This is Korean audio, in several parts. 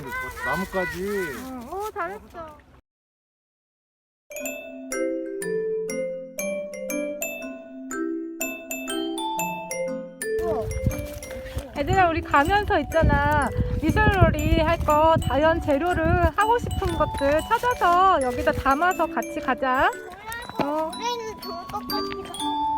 많이 좋았어. 나뭇가지. 응, 오 잘했어. 얘들아 우리 가면서 있잖아 미술놀이 할 거 자연 재료를 하고 싶은 것들 찾아서 여기다 담아서 같이 가자. 어. 우리는 좋을 것 같아.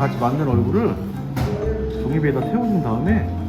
같이 만든 얼굴을 종이배에다 태우신 다음에